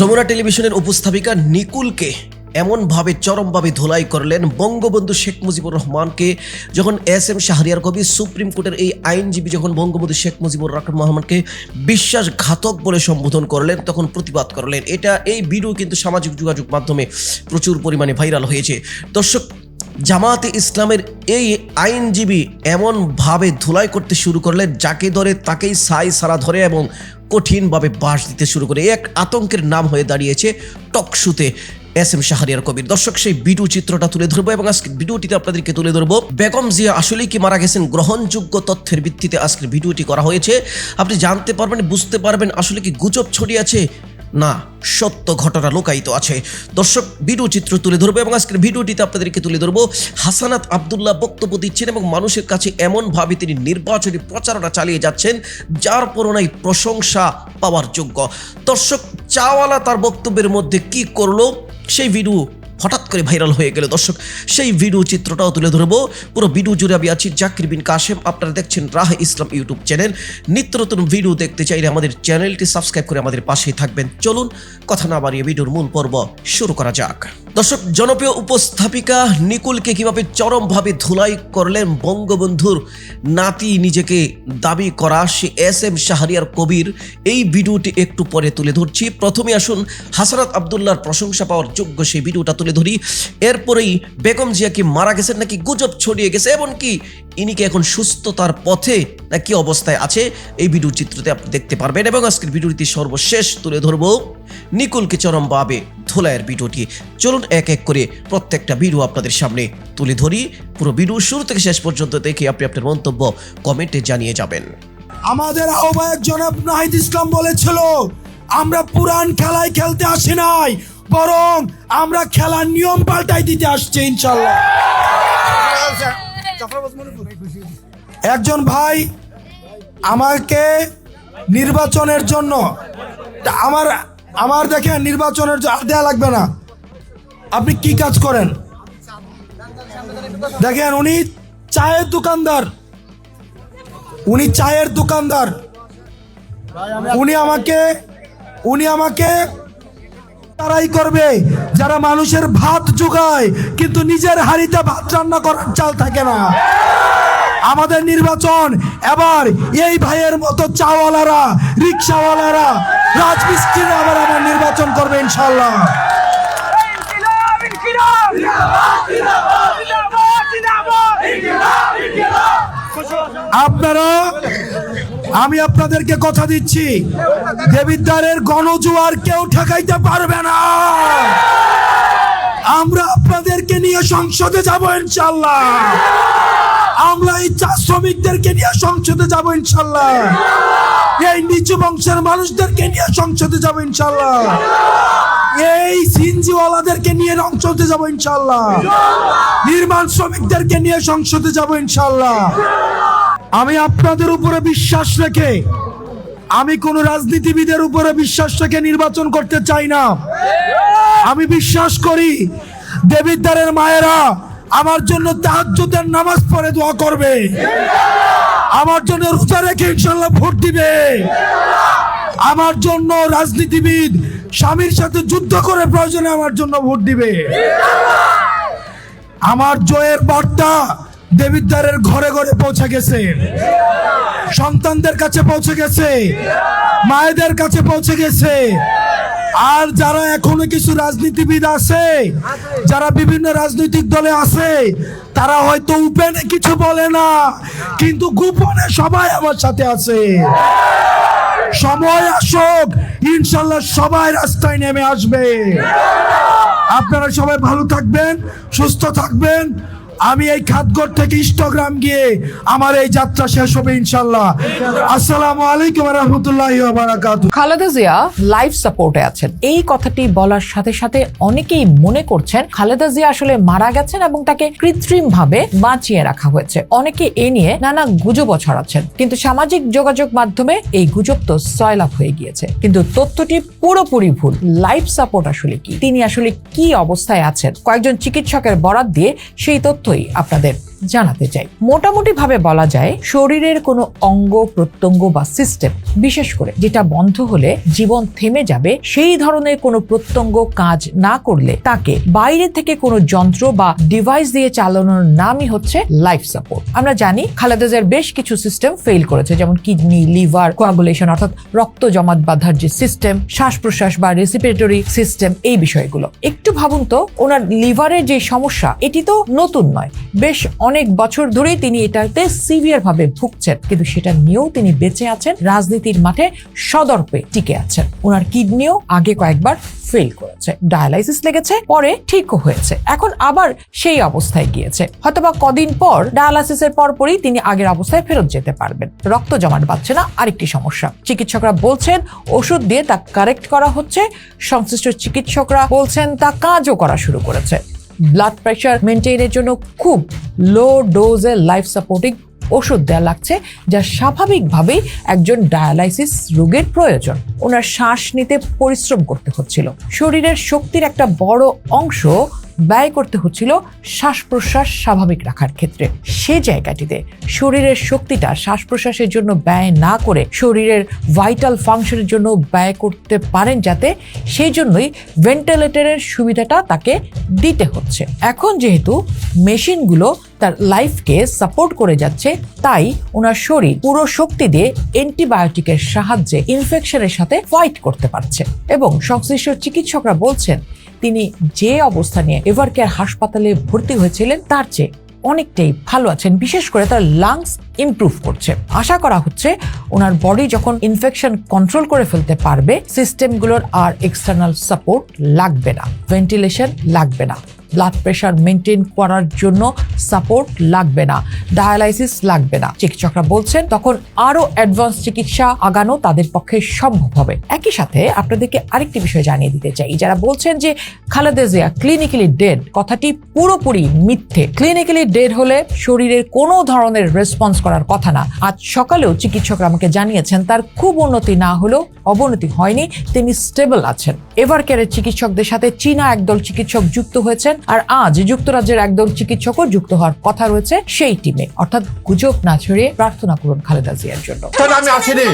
যমুনা টেলিভিশনের উপস্থাপিকা নিকুলকে এমনভাবে চরমভাবে ধোলাই করলেন বঙ্গবন্ধু শেখ মুজিবুর রহমানকে, যখন এস এম শাহরিয়ার কবি সুপ্রিম কোর্টের এই আইনজীবী যখন বঙ্গবন্ধু শেখ মুজিবুর রহমানকে বিশ্বাসঘাতক বলে সম্বোধন করলেন, তখন প্রতিবাদ করলেন। এটা এই ভিডিও কিন্তু সামাজিক যোগাযোগ মাধ্যমে প্রচুর পরিমাণে ভাইরাল হয়েছে। দর্শক জামাতে ইসলামের এই আইনজীবী এমনভাবে ধুলাই করতে শুরু করলেন, যাকে ধরে তাকেই সাই সারা ধরে এবং কঠিনভাবে বাস দিতে শুরু করে, এক আতঙ্কের নাম হয়ে দাঁড়িয়েছে টকশুতে এস এম শাহরিয়ার কবির। দর্শক, সেই ভিডিও চিত্রটা তুলে ধরবো এবং আজকে ভিডিওটিতে আপনাদেরকে তুলে ধরবো। বেগম জিয়া আসলেই কি মারা গেছেন? গ্রহণযোগ্য তথ্যের ভিত্তিতে আজকের ভিডিওটি করা হয়েছে। আপনি জানতে পারবেন, বুঝতে পারবেন আসলে কি গুজব ছড়িয়েছে না, সত্য ঘটনা লোকায়িত আছে। দর্শক, ভিডিও চিত্র তুলে ধরবো এবং আজকের ভিডিওটিতে আপনাদেরকে তুলে ধরবো, হাসানাত আবদুল্লাহ বক্তব্য দিচ্ছেন এবং মানুষের কাছে এমনভাবে তিনি নির্বাচনী প্রচারণা চালিয়ে যাচ্ছেন, যার পরনাই প্রশংসা পাওয়ার যোগ্য। দর্শক, চাওয়ালা তার বক্তব্যের মধ্যে কি করল, সেই ভিডিও করে ভাইরাল হয়ে গেল। দর্শক, সেই ভিডিও চিত্রটাও তুলে ধরবো। পুরো ভিডিও জুড়ে আমি আছি জাকির বিন কাশেম। আপনারা দেখছেন রাহ ইসলাম ইউটিউব চ্যানেল। নিত্য নতুন ভিডিও দেখতে চাইলে আমাদের চ্যানেলটি সাবস্ক্রাইব করে আমাদের পাশেই থাকবেন। চলুন, কথা না বাড়িয়ে ভিডিওর মূল পর্ব শুরু করা যাক। দর্শক, জনপ্রিয় উপস্থাপিকা নিকুলকে কীভাবে চরমভাবে ধুলাই করলেন বঙ্গবন্ধুর নাতি নিজেকে দাবি করা, সে এস এম শাহরিয়ার কবির এই ভিডিওটি একটু পরে তুলে ধরছি। প্রথমে আসুন হাসানাত আবদুল্লার প্রশংসা পাওয়ার যোগ্য সেই ভিডিওটা তুলে ধরি। এরপরেই বেগম জিয়া কি মারা গেছেন নাকি গুজব ছড়িয়ে গেছে, এমনকি ইনি কি এখন সুস্থতার পথে না কি অবস্থায় আছে, এই ভিডিও চিত্রতে আপনি দেখতে পারবেন এবং আজকের ভিডিওটি সর্বশেষ তুলে ধরবো। নিকুলকে চরমভাবে ধোলাইয়ের ভিডিওটি চলুন এক এক করে প্রত্যেকটা ভিডিও আপনাদের সামনে তুলে ধরি। পুরো ভিডিও শুরু থেকে শেষ পর্যন্ত দেখে আপনি আপনার মন্তব্য কমেন্টে জানিয়ে যাবেন। আমাদের আহ্বায়ক জনাব নাহিদ ইসলাম বলেছিল, আমরা পুরান খেলায় খেলতে আসি নাই বরং আমরা খেলার নিয়ম পাল্টাই দিতে আসছি, ইনশাল্লাহ। একজন ভাই আমাকে নির্বাচনের জন্য আমার আমার দেখেন নির্বাচনের জ- আর দেয়া লাগবে না। আপনি কি কাজ করেন? দেখেন উনি চায়ের দোকানদার। উনি চায়ের দোকানদার। উনি আমাকে উনি আমাকে তারাই করবে। যারা মানুষের ভাত যোগায় কিন্তু নিজের হাড়িতে ভাত রান্না করার চাল থাকে না। আমাদের নির্বাচন, এবার এই ভাইয়ের মতো চাওয়ালারা, রিক্সাওয়ালারা, রাজমিস্ত্রিরা আবার আমার নির্বাচন করবে ইনশাল্লাহ আপনারা আমি আপনাদেরকে কথা দিচ্ছি। দেবিদ্বারের গণজোয়ার কেউ ঠেকাইতে পারবে না। আমরা আপনাদেরকে নিয়ে সংসদে যাব ইনশাল্লাহ। আমরা এই চা শ্রমিকদেরকে নিয়ে সংসদে যাব ইনশাল্লাহ। এই নিচু বংশের মানুষদেরকে নিয়ে সংসদে যাব ইনশাল্লাহ। এই সিনজিওয়ালাদেরকে নিয়ে সংসদে যাব ইনশাল্লাহ। নির্মাণ শ্রমিকদেরকে নিয়ে সংসদে যাব ইনশাল্লাহ। আমি আপনাদের উপরে বিশ্বাস রেখে, আমি কোন রাজনীতিবিদের উপরে বিশ্বাস রেখে নির্বাচন করতে চাই না। আমি বিশ্বাস করি দেবিদ্বারের মায়েরা আমার জন্য তাহাজ্জুদের নামাজ পড়ে দোয়া করবে। আমার জন্য রোজা রেখে ইনশাল্লাহ ভোট দিবে। আমার জন্য রাজনীতিবিদ স্বামীর সাথে যুদ্ধ করে প্রয়োজনে আমার জন্য ভোট দিবে। আমার জয়ের বার্তা দেবিদ্বারের ঘরে ঘরে পৌঁছে গেছে। সন্তানদের কাছে পৌঁছে গেছে। মায়েদের কাছে পৌঁছে গেছে। আর যারা এখনও কিছু রাজনীতিবিদ আছে, যারা বিভিন্ন রাজনৈতিক দলে আছে, তারা হয়তো উপেনে কিছু বলে না, কিন্তু গোপনে সবাই আমার সাথে আছে। সময় আসুক, ইনশাল্লাহ সবাই রাস্তায় নেমে আসবে। আপনারা সবাই ভালো থাকবেন, সুস্থ থাকবেন। আমি এই খাতঘর থেকে ইনস্টাগ্রাম গিয়ে আমার এই যাত্রা শেষ হবে ইনশাল্লাহ আসসালামু আলাইকুম রহমতুল্লাহ বারাকাতু খালেদা জিয়া লাইফ সাপোর্টে আছেন। এই কথাটি বলার সাথে সাথে অনেকেই মনে করছেন খালেদা জিয়া আসলে মারা গেছেন এবং তাকে কৃত্রিম ভাবে বাঁচিয়ে রাখা হয়েছে। অনেকে এ নিয়ে নানা গুজব ছড়াচ্ছেন। কিন্তু সামাজিক যোগাযোগ মাধ্যমে এই গুজব তো সয়লাভ হয়ে গিয়েছে। কিন্তু তথ্যটি পুরোপুরি ভুল। লাইফ সাপোর্ট আসলে কি? তিনি আসলে কি অবস্থায় আছেন? কয়েকজন চিকিৎসকের বরাত দিয়ে সেই তথ্যই আপনাদের জানাতে চাই। মোটামুটি ভাবে বলা যায়, শরীরের কোনো অঙ্গ, প্রত্যঙ্গ বা সিস্টেম বিশেষ করে যেটা বন্ধ হলে জীবন থেমে যাবে, সেই ধরনের কোনো প্রত্যঙ্গ কাজ না করলে তাকে বাইরে থেকে কোনো যন্ত্র বা ডিভাইস দিয়ে চালানোর নামই হচ্ছে লাইফ সাপোর্ট আমরা জানি খালেদা জিয়ার বেশ কিছু সিস্টেম ফেল করেছে, যেমন কিডনি লিভার কোয়াগুলেশন অর্থাৎ রক্ত জমাট বাঁধার যে সিস্টেম শ্বাস প্রশ্বাস বা রেসিপিরেটরি সিস্টেম এই বিষয়গুলো। একটু ভাবুন তো, ওনার লিভারের যে সমস্যা, এটি তো নতুন নয়, বেশ অনেক বছর ধরেই তিনি এটাতে সিভিয়ার ভাবে ভুগছেন। কিন্তু সেটা নিয়েও তিনি বেঁচে আছেন, রাজনীতির মাঠে সদর্পে টিকে আছেন। ওনার কিডনিও আগে কয়েকবার ফেল করেছে। ডায়ালাইসিস লেগেছে, পরে ঠিকও হয়েছে। এখন আবার সেই অবস্থায় গিয়েছে। হয়তোবা কদিন পর ডায়ালাইসিসের পরপরই তিনি আগের অবস্থায় ফেরত যেতে পারবেন। রক্ত জমাট বাঁধছে না, আরেকটি সমস্যা। চিকিৎসকরা বলছেন ওষুধ দিয়ে তা কারেক্ট করা হচ্ছে। সংশ্লিষ্ট চিকিৎসকরা বলছেন তা কাজও করা শুরু করেছে। ব্লাড প্রেশার মেনটেনের জন্য খুব লো ডোজে লাইফ সাপোর্টিং ওষুধ দেওয়া লাগছে, যা স্বাভাবিকভাবেই একজন ডায়ালাইসিস রোগের প্রয়োজন। ওনার শ্বাস নিতে পরিশ্রম করতে হচ্ছিল। শরীরের শক্তির একটা বড় অংশ ব্যয় করতে হচ্ছিল শ্বাস প্রশ্বাস স্বাভাবিক রাখার ক্ষেত্রে। সে জায়গাটিতে শরীরের শক্তিটা শ্বাস প্রশ্বাসের জন্য ব্যয় না করে শরীরের ভাইটাল ফাংশনের জন্য ব্যয় করতে পারেন যাতে সেই জন্যই ভেন্টিলেটরের সুবিধাটা তাকে দিতে হচ্ছে। এখন যেহেতু মেশিনগুলো তার লাইফকে সাপোর্ট করে যাচ্ছে, তাই ওনার শরীর পুরো শক্তি দিয়ে অ্যান্টিবায়োটিকের সাহায্যে ইনফেকশনের সাথে ফাইট করতে পারছে। এবং সংশ্লিষ্ট চিকিৎসকরা বলছেন তিনি যে অবস্থা নিয়ে এভার কেয়ার হাসপাতালে ভর্তি হয়েছিলেন, তার চেয়ে অনেকটাই ভালো আছেন। বিশেষ করে তার লাংস ইমপ্রুভ করছে। আশা করা হচ্ছে ওনার বডি যখন ইনফেকশন কন্ট্রোল করে ফেলতে পারবে সিস্টেমগুলোর আর এক্সটার্নাল সাপোর্ট লাগবে না ভেন্টিলেশন লাগবে না। ব্লাড প্রেশার মেনটেন করার জন্য সাপোর্ট লাগবে না ডায়ালাইসিস লাগবে না। চিকিৎসকরা বলছেন তখন আরও অ্যাডভান্স চিকিৎসা আগানো তাদের পক্ষে সম্ভব হবে। একই সাথে আপনাদেরকে আরেকটি বিষয় জানিয়ে দিতে চাই। যারা বলছেন যে খালেদা জিয়া ক্লিনিক্যালি ডেড কথাটি পুরোপুরি মিথ্যে। ক্লিনিক্যালি ডেড হলে শরীরের কোনো ধরনের রেসপন্স করার কথা না। আজ সকালেও চিকিৎসকরা আমাকে জানিয়েছেন তার খুব উন্নতি না হলেও অবনতি হয়নি, তিনি স্টেবল আছেন। এভার কেয়ারের চিকিৎসকদের সাথে চীনা একদল চিকিৎসক যুক্ত হয়েছেন। আর আজ যুক্তরাজ্যের একদল চিকিৎসকও যুক্ত হওয়ার কথা রয়েছে সেই টিমে। অর্থাৎ গুজব না ছড়িয়ে প্রার্থনা করুন খালেদা জিয়ার জন্য। আমি আসিনি।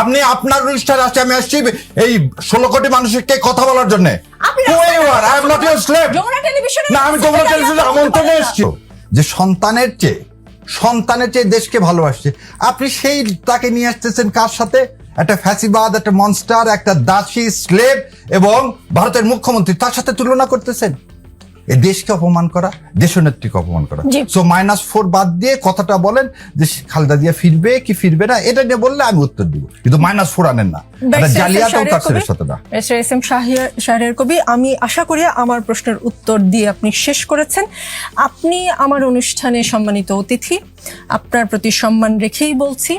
আপনি আপনার অনুষ্ঠানে আসছে আমি আসছি এই ষোলো কোটি মানুষকে কথা বলার জন্য। না আমি তোমরা টেলিভিশনে আমন্ত্রণে এসেছি। যে সন্তানের চেয়ে সন্তানের চেয়ে দেশকে ভালোবাসছে। আপনি সেই তাকে নিয়ে আসতেছেন কার সাথে? একটা ফ্যাসিবাদ একটা মনস্টার একটা দাসী স্লেব এবং ভারতের মুখ্যমন্ত্রী তার সাথে তুলনা করতেছেন? দেশকে অপমান করা দেশনেত্রীকে অপমান করা। সো মাইনাস ফোর বাদ দিয়ে কথাটা বলেন যে খালেদা জিয়া ফিরবে কি ফিরবে না এটা নিয়ে বললে আমি উত্তর দিব। কিন্তু মাইনাস ফোর আনেন না। কবি আমি আশা করি আমার প্রশ্নের উত্তর দিয়ে আপনি শেষ করেছেন। আপনি আমার অনুষ্ঠানে সম্মানিত অতিথি আপনার প্রতি সম্মান রেখেই বলছি।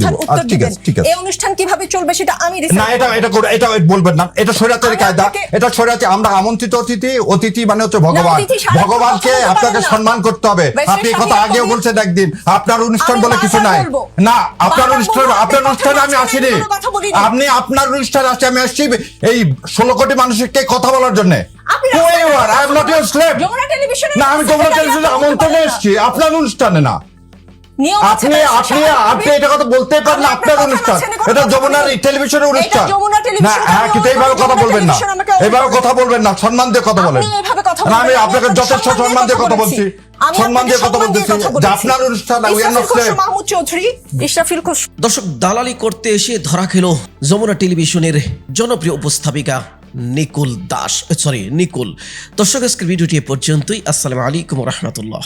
কথার দিব। উত্তর দিবেন। আছে, ঠিক আছে। এই অনুষ্ঠান কীভাবে চলবে সেটা আমি না এটা এটা এটা বলবেন না। এটা স্বৈরাচারী কায়দা এটা স্বৈরাচারী আমরা আমন্ত্রিত অতিথি অতিথি মানে হচ্ছে ভগবান। ভগবানকে আপনাকে সম্মান করতে হবে। আপনি কথা আগেও বলছেন একদিন। আপনার অনুষ্ঠান বলে কিছু নাই। না আপনার অনুষ্ঠান আপনার অনুষ্ঠানে আমি আসিনি। আপনি আপনার অনুষ্ঠানে আসছে আমি আসছি। এই ষোলো কোটি মানুষকে কথা বলার জন্য? আমি তোমরা আমন্ত্রণে এসেছি। আপনার অনুষ্ঠানে না। আপনি আপনি আপনি এটা কথা বলতে পারেন আপনার অনুষ্ঠান। এটা যমুনার টেলিভিশনের অনুষ্ঠান। না হ্যাঁ কিন্তু এইভাবে কথা বলবেন না। এইভাবে কথা বলবেন না সম্মান দিয়ে কথা বলেন। আপনি এভাবে কথা না, আমি আপনাকে যথেষ্ট সম্মান সম্মান দিয়ে কথা বলছি। সম্মান দিয়ে কথা বলতেছি কথা যে বলেছি। আপনার অনুষ্ঠান we are not Israfil Khasru Mahmud Chowdhury Israfil Khasru দর্শক দালালি করতে এসে ধরা খেল যমুনা টেলিভিশনের জনপ্রিয় উপস্থাপিকা নিকুল দাস সরি নিকুল। দর্শক আজকের ভিডিওটি এ পর্যন্তই। আসসালামু আলাইকুম রহমতুল্লাহ।